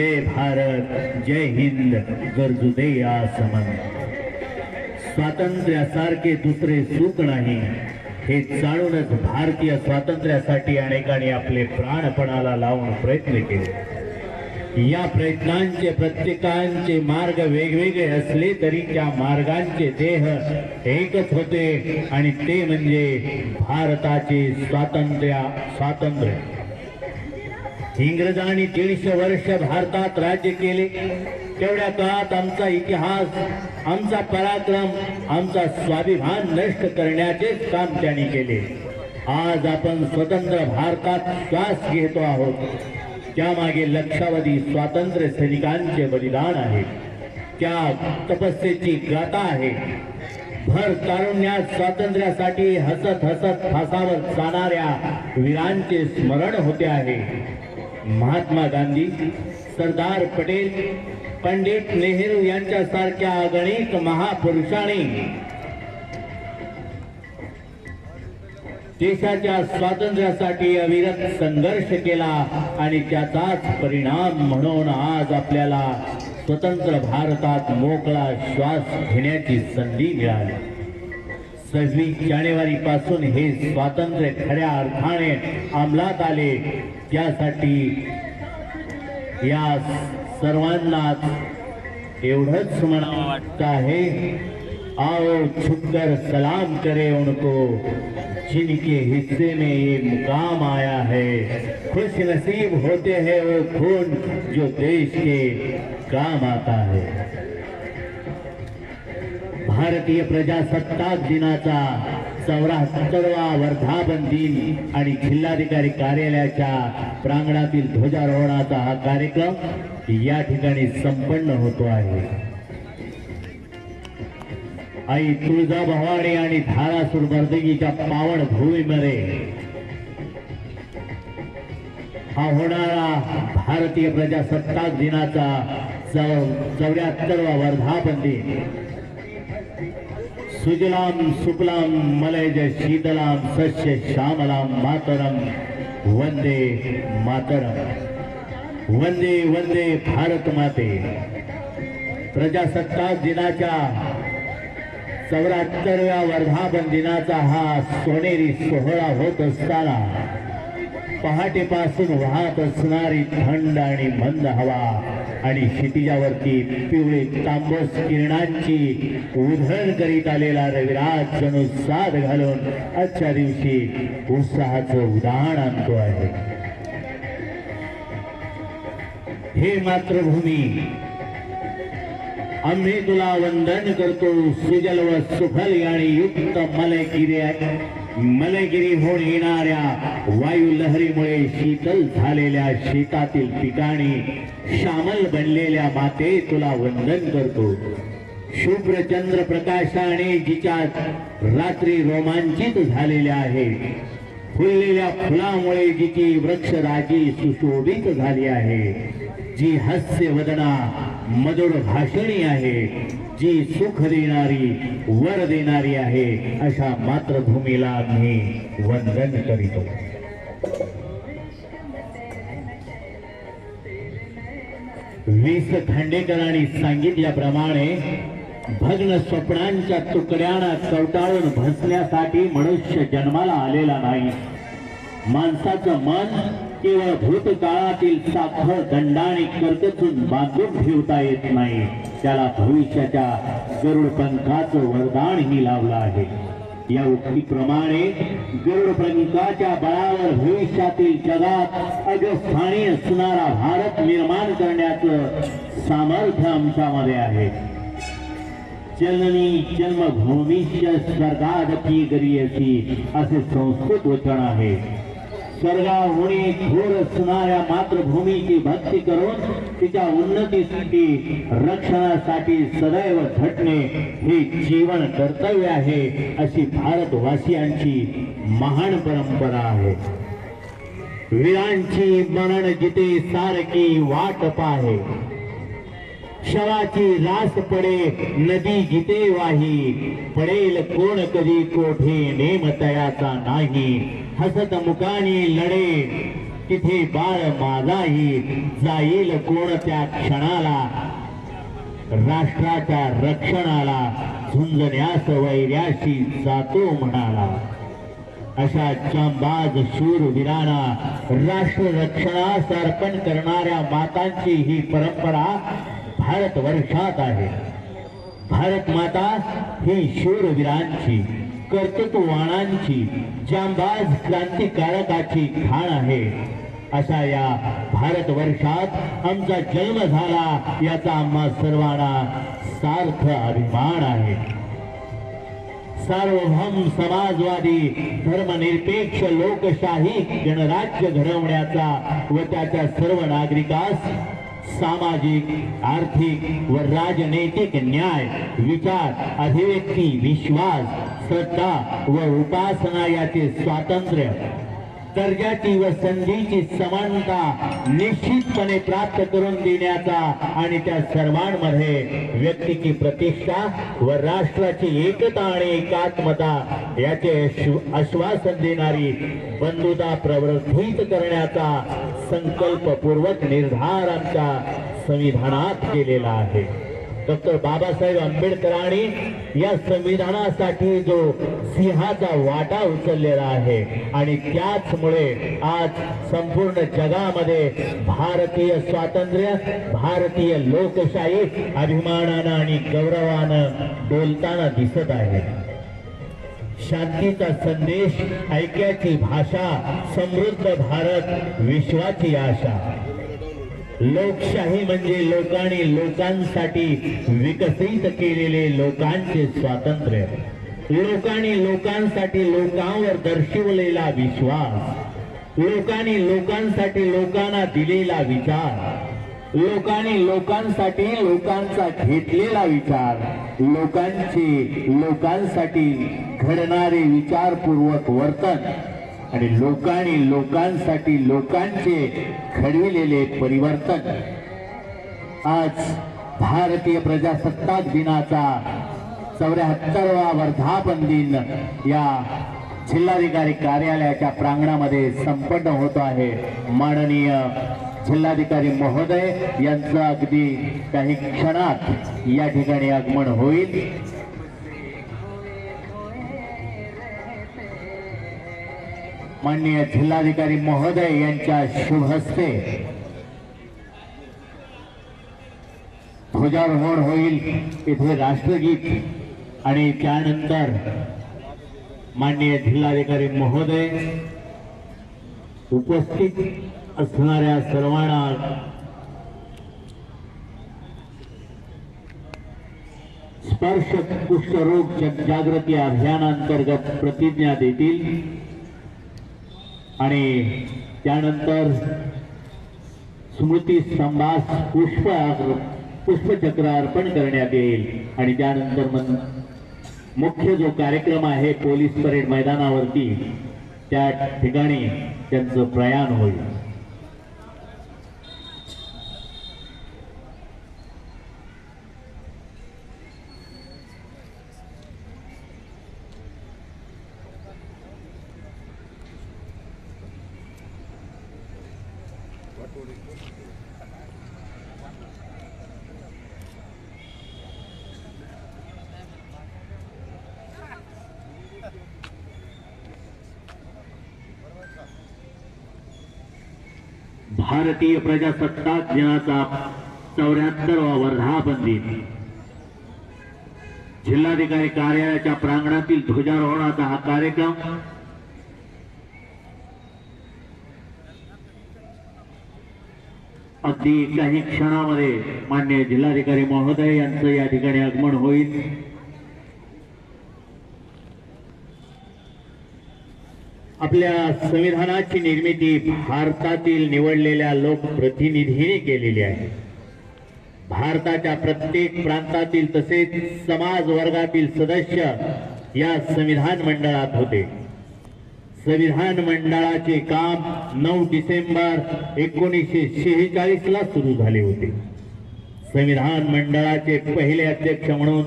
जय भारत जय हिंद गरजू दे या समन. स्वातंत्र्यासारखे दुसरे सुख नाही हे जाणूनच भारतीय स्वातंत्र्यासाठी अनेकांनी आपले प्राणपणाला लावून प्रयत्न केले. या प्रयत्नांचे प्रत्येकांचे मार्ग वेगवेगळे असले तरी त्या मार्गांचे देह एकच होते आणि ते म्हणजे भारताचे स्वातंत्र्य स्वातंत्र्य. इंग्रजांनी दीडशे वर्ष भारतात राज्य केले. तेवढ्या काळात आमचा इतिहास आमचा पराक्रम आमचा स्वाभिमान नष्ट करण्याचे काम त्यांनी केले. आज आपण स्वतंत्र भारतात श्वास घेतो आहोत. त्यामागे लक्षावधी स्वातंत्र्य सैनिकांचे बलिदान आहे. त्या तपस्येची गाथा आहे. भर तारुण्यात स्वातंत्र्यासाठी हसत हसत फासावर जाणाऱ्या वीरांचे स्मरण होते आहे. महात्मा गांधी सरदार पटेल पंडित नेहरू यांच्यासारख्या अगणित महापुरुषांनी देशाच्या स्वातंत्र्यासाठी अविरत संघर्ष केला आणि त्याचाच परिणाम म्हणून आज आपल्याला स्वतंत्र भारतात मोकळा श्वास घेण्याची संधी मिळाली. सव्वीस जानेवारी पासून हे स्वातंत्र्य खऱ्या अर्थाने अंमलात आले. त्यासाठी या सर्वांना एवढंच म्हणावं वाटतं आहे. आओ छुपकर सलाम करे उनको जिनके हिस्से में ये मुकाम आया है. खुश नसीब होते हैं वो खून जो देश के काम आता है. भारतीय प्रजासत्ताक दिनाचा चौऱ्याहत्तरवा वर्धापन दिन आणि जिल्हाधिकारी कार्यालयाच्या प्रांगणातील ध्वजारोहणाचा हा कार्यक्रम या ठिकाणी संपन्न होतो आहे. आई तुळजा भवानी आणि धारासूर मर्दगीच्या पावन भूमीमध्ये हा होणारा भारतीय प्रजासत्ताक दिनाचा चौऱ्याहत्तरवा वर्धापन दिन सुजलाम सुफलाम मलयज शीतलाम सस्य श्यामलाम मातरम वंदे मातरम। वंदे वंदे भारत माते। प्रजासत्ताक दिनाच्या चौऱ्याहत्तरव्या वर्धापन दिनाचा हा सोनेरी सोहळा होत असताना पहाटेपासून वाहत असणारी थंड आणि मंद हवा आणि क्षितिजावरती पिवळी तांबस किरणांची उधळण करीत आलेला रविराज जणू साथ घालून आजच्या दिवशी उत्साहाचं उदाहरण आणतो आहे. हे मातृभूमी आम्ही तुला वंदन करतो सुजल व सुफल आणि युक्त मलगिरी मलगिरी होऊन येणाऱ्या वायू लहरीमुळे शीतल झालेल्या शेतातील ठिकाणी श्यामल बनलेल्या माते तुला वंदन करतो. शुभ्र चंद्र प्रकाशाने जिच्या रात्री रोमांचित झालेल्या आहे फुललेल्या फुलामुळे जिची वृक्षराजी सुशोभित झाली आहे. जी हास्य वदना मधुर भाषणी आहे. जी सुख देणारी वर देणारी आहे अशा मातृभूमीला आम्ही वंदन करीतो. वीस खांडेकरांनी सांगितल्याप्रमाणे भग्न स्वप्नांच्या तुकड्यांना चवटाळून भसण्यासाठी मनुष्य जन्माला आलेला नाही. माणसाचं मन केवळ भूतकाळातील साखर दंडाने कर्कचून बांधून ठेवता येत नाही. त्याला भविष्याच्या गरुड पंखाचं वरदानही लावलं आहे. या उक्तीप्रमाणे गरुड पंखाच्या बळावर भविष्यातील जगात अग्रस्थानी असणारा भारत निर्माण करण्याचं सामर्थ्य आमच्यामध्ये आहे. जननी जन्मभूमीच्या स्वर्गादपी गरी असे संस्कृत वचन आहे. स्वर्गाहुणी थोर असणाऱ्या मातृभूमीची भक्ती करून तिच्या उन्नतीसाठी रक्षणासाठी सदैव झटणे हे जीवन कर्तव्य आहे अशी भारतवासियांची महान परंपरा आहे. वीरांची मरण जिथे सारखी वाट पाहे. शवाची लास पडे नदी जिथे वाही. पडेल कोण कधी कोठे नेम तयाचा नाही. हसत मुकानी लढे तिथे बाळ माझाही. जाईल कोणत्या क्षणाला? राष्ट्राच्या रक्षणाला. झुंजण्यास वैर्याशी जातो म्हणाला. अशा चांबाज शूरवीरांना राष्ट्र रक्षणास अर्पण करणाऱ्या मातांची ही परंपरा भारत वर्षात आहे. भारत माता ही शूरवीरांची कर्तृत्ववाणांची जांबाज क्रांतिकारकाची खाण आहे. असा या भारत वर्षात आमचा जन्म झाला याचा आम्हा सर्वांना सार्थ अभिमान आहे. सार्वभौम समाजवादी धर्मनिरपेक्ष लोकशाही गणराज्य घडवण्याचा व त्याच्या सर्व नागरिकास सामाजिक आर्थिक व राजनैतिक न्याय विचार अभिव्यक्ती विश्वास श्रद्धा व उपासना याचे स्वातंत्र्य दर्जाची व संधीची समानता निश्चितपणे प्राप्त करून देण्याचा आणि त्या सर्वांमध्ये व्यक्तीची प्रतिष्ठा व राष्ट्राची एकता आणि एकात्मता याचे आश्वासन देणारी बंधुता प्रवर्धित करण्याचा संकल्पपूर्वक निर्धार आमच्या संविधानात केलेला आहे. डॉक्टर बाबासाहेब आंबेडकरांनी या संविधानासाठी जो सिंहाचा वाटा उचललेला आहे आणि त्याचमुळे आज संपूर्ण जगामध्ये भारतीय स्वातंत्र्य भारतीय लोकशाही अभिमानानं आणि गौरवानं डोलताना दिसत आहे. शांतीचा संदेश ऐक्याची भाषा समृद्ध भारत विश्वाची आशा. लोकशाही म्हणजे लोकांनी लोकांसाठी विकसित केलेले लोकांचे स्वातंत्र्य. लोकांनी लोकांसाठी लोकांवर दर्शवलेला विश्वास. लोकांनी लोकांसाठी लोकांना दिलेला विचार. लोकांनी लोकांसाठी लोकांचा घेतलेला विचार लोकांचे लोकांसाठी घडणारे विचारपूर्वक वर्तन आणि लोकांनी लोकांसाठी लोकांचे घडविलेले परिवर्तन. आज भारतीय प्रजासत्ताक दिनाचा चौऱ्याहत्तरवा वर्धापन दिन या जिल्हाधिकारी कार्यालयाच्या प्रांगणामध्ये संपन्न होत आहे. माननीय जिल्हाधिकारी महोदय यांचं अगदी काही क्षणात या ठिकाणी आगमन होईल. माननीय जिल्हाधिकारी महोदय यांच्या शुभ हस्ते ध्वजारोहण होईल. इथे राष्ट्रगीत आणि त्यानंतर माननीय जिल्हाधिकारी महोदय उपस्थित असणाऱ्या सर्वांना स्पर्श कुष्ठरोग जनजागृती अभियानांतर्गत प्रतिज्ञा देतील. आणि त्यानंतर स्मृती संभास पुष्प पुष्पचक्र अर्पण करण्यात येईल. आणि त्यानंतर मग मुख्य जो कार्यक्रम आहे पोलीस परेड मैदानावरती त्या ठिकाणी त्यांचं प्रयाण होईल. भारतीय प्रजासत्ताक दिनाचा चौऱ्याहत्तरवा वर्धापन दिन जिल्हाधिकारी कार्यालयाच्या प्रांगणातील ध्वजारोहणाचा हा कार्यक्रम अगदी काही क्षणामध्ये मान्य जिल्हाधिकारी महोदय यांचं या ठिकाणी आगमन होईल. आपल्या संविधानाची निर्मिती भारतातील निवडलेल्या लोकप्रतिनिधीने केलेली आहे. भारताच्या प्रत्येक प्रांतातील तसेच समाज वर्गातील सदस्य या संविधान मंडळात होते. संविधान मंडळाचे काम नऊ डिसेंबर एकोणीसशे शेहेचाळीस ला सुरू झाले होते. संविधान मंडळाचे पहिले अध्यक्ष म्हणून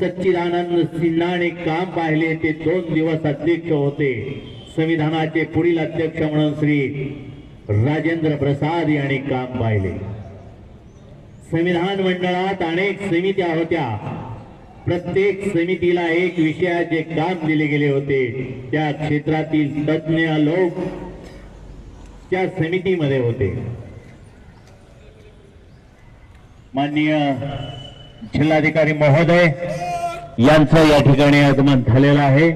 सच्चिदानंद सिन्हाने काम पाहिले ते दोन दिवस अध्यक्ष होते. संविधानाचे पुढील अध्यक्ष म्हणून श्री राजेंद्र प्रसाद यांनी काम पाहिले. संविधान मंडळात अनेक समित्या होत्या. प्रत्येक समितीला एक विषयाचे काम दिले गेले होते. त्या क्षेत्रातील तज्ज्ञ लोक त्या समितीमध्ये होते. माननीय जिल्हाधिकारी महोदय यांचं या ठिकाणी आगमन झालेलं आहे.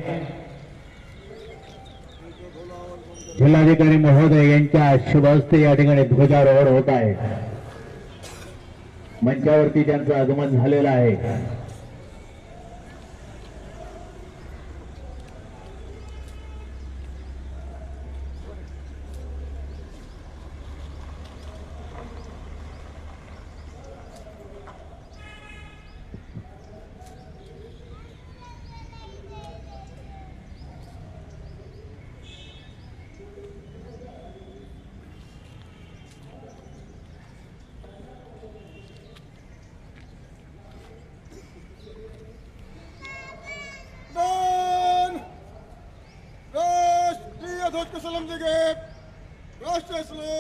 जिल्हाधिकारी महोदय यांच्या शुभ हस्ते या ठिकाणी ध्वजारोहण होत आहे. मंचावरती त्यांचं आगमन झालेलं आहे. wrestling.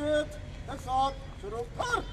राज्य गीत एक साथ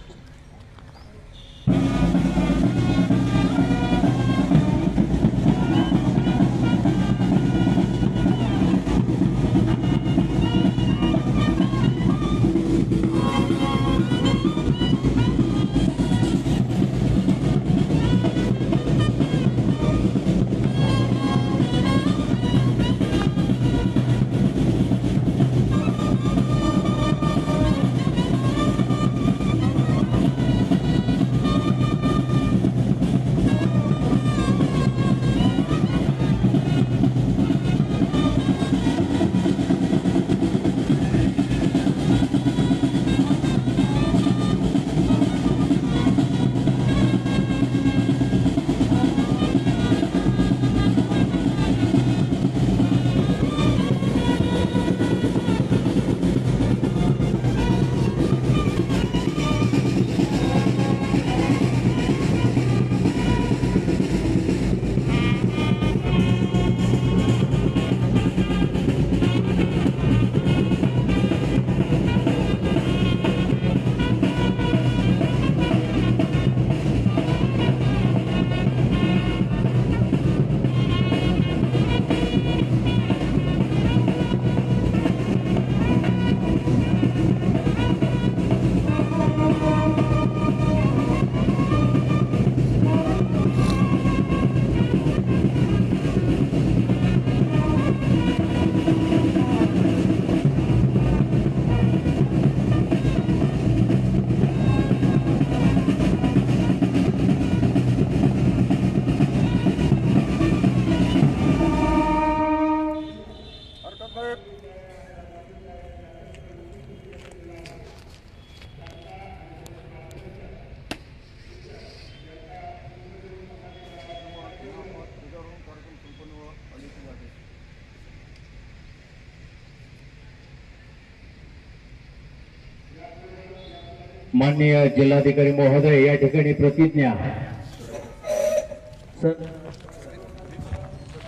माननीय जिल्हाधिकारी महोदय या ठिकाणी प्रतिज्ञा.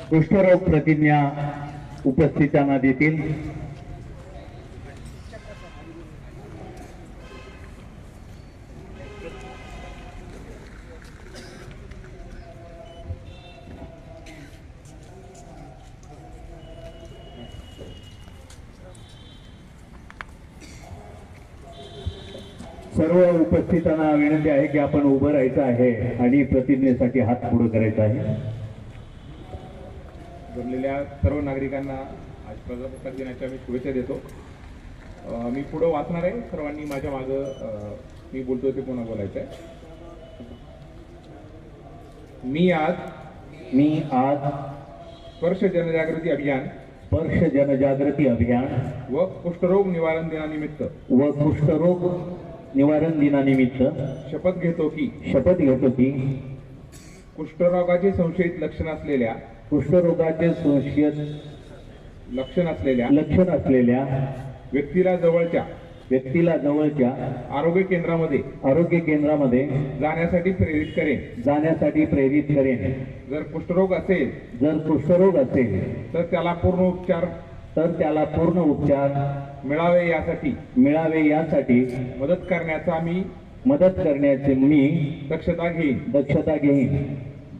कुष्ठरोग प्रतिज्ञा उपस्थितांना देतील. उपस्थितांना विनंती आहे की आपण उभं राहायचं आहे आणि प्रतिज्ञेसाठी हात पुढे करायचा आहे. जमलेल्या सर्व नागरिकांना आज प्रजासत्ताक दिनाच्या मी शुभेच्छा देतो. मी पुढं वाचणार आहे. सर्वांनी माझ्या मागं मी बोलतोय ते पुन्हा बोलायचं आहे मी आज मी आज स्पर्श जनजागृती अभियान स्पर्श जनजागृती अभियान व कुष्ठरोग निवारण दिनानिमित्त व कुष्ठरोग निवारण दिनानिमित्त शपथ घेतो की शपथ घेतो की कुष्ठरोगाचे संशयित लक्षण असलेल्या कुष्ठरोगाचे संशयित लक्षण असलेल्या लक्षण असलेल्या व्यक्तीला जवळच्या व्यक्तीला जवळच्या आरोग्य केंद्रामध्ये आरोग्य केंद्रामध्ये जाण्यासाठी प्रेरित करेन. जाण्यासाठी प्रेरित करेन. जर कुष्ठरोग असेल जर कुष्ठरोग असेल तर त्याला पूर्ण उपचार तर त्याला पूर्ण उपचार मिळावे यासाठी मिळावे यासाठी मदत करण्याचा मी मदत करण्याचे मी दक्षता घेईन. दक्षता घेईन.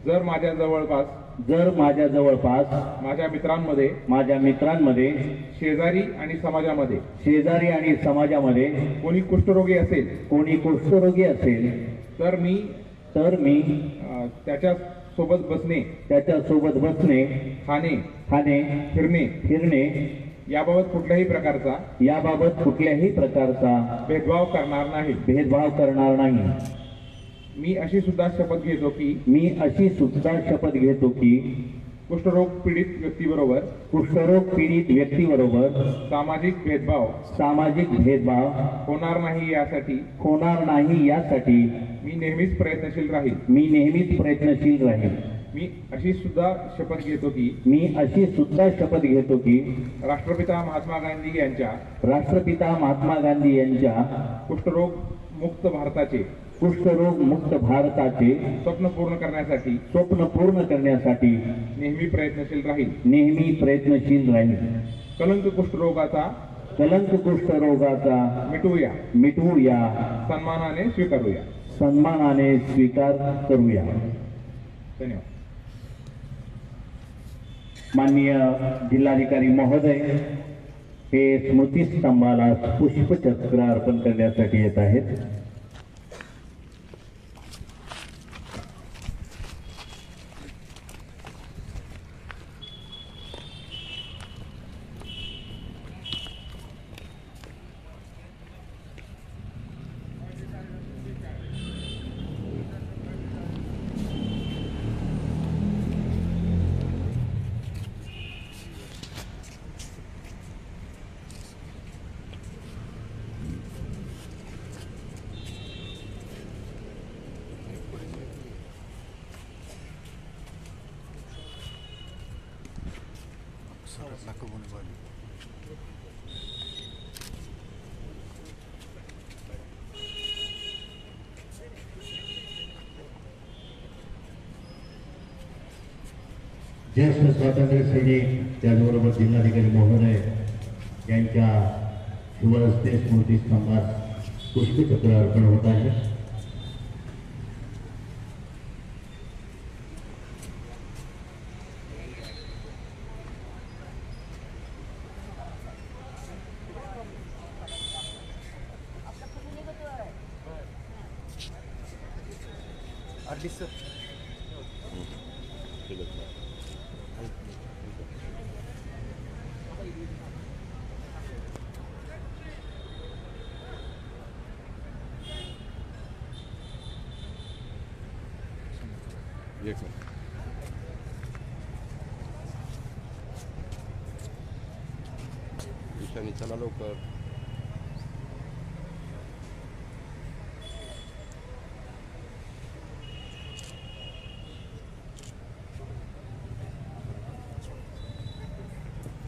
जर माझ्या जवळपास जर माझ्या जवळपास माझ्या मित्रांमध्ये माझ्या मित्रांमध्ये शेजारी आणि समाजामध्ये शेजारी आणि समाजामध्ये कोणी कुष्ठरोगी असेल कोणी कुष्ठरोगी असेल तर मी तर मी अ, त्याच्या सोबत बसणे त्याच्या सोबत बसणे खाणे खाणे फिरणे. फिरणे. याबाबत कुठल्याही प्रकारचा याबाबत कुठल्याही प्रकारचा भेदभाव करणार नाही. भेदभाव करणार नाही. मी अशी सुद्धा शपथ घेतो की मी अशी सुद्धा शपथ घेतो की कुष्ठरोग पीडित व्यक्तीबरोबर कुष्ठरोग पीडित व्यक्तीबरोबर सामाजिक भेदभाव सामाजिक भेदभाव होणार नाही यासाठी होणार नाही यासाठी मी नेहमीच प्रयत्नशील राहील. मी नेहमीच प्रयत्नशील राहील. मी अशी सुद्धा शपथ घेतो की मी अशी सुद्धा शपथ घेतो की राष्ट्रपिता महात्मा गांधी यांच्या राष्ट्रपिता महात्मा गांधी यांच्या कुष्ठरोग मुक्त भारताचे कुष्ठरोग मुक्त भारताचे स्वप्न पूर्ण करण्यासाठी स्वप्न पूर्ण करण्यासाठी नेहमी प्रयत्नशील राहील. नेहमी प्रयत्नशील राहील. कलंक कुष्ठरोगाचा कलंक कुष्ठरोगाचा मिटवूया मिटवूया सन्मानाने स्वीकारूया. सन्मानाने स्वीकार करूया. धन्यवाद. माननीय जिल्हाधिकारी महोदय हे स्मृतीस्तंभाला पुष्पचक्र अर्पण करण्यासाठी येत आहेत. ज्येष्ठ स्वातंत्र्य सैनिक त्याचबरोबर जिल्हाधिकारी महोदय यांच्या शुभहस्ते स्मृतीस्तंभात पुष्पचक्र अर्पण होत आहे. ईशानी चला लवकर.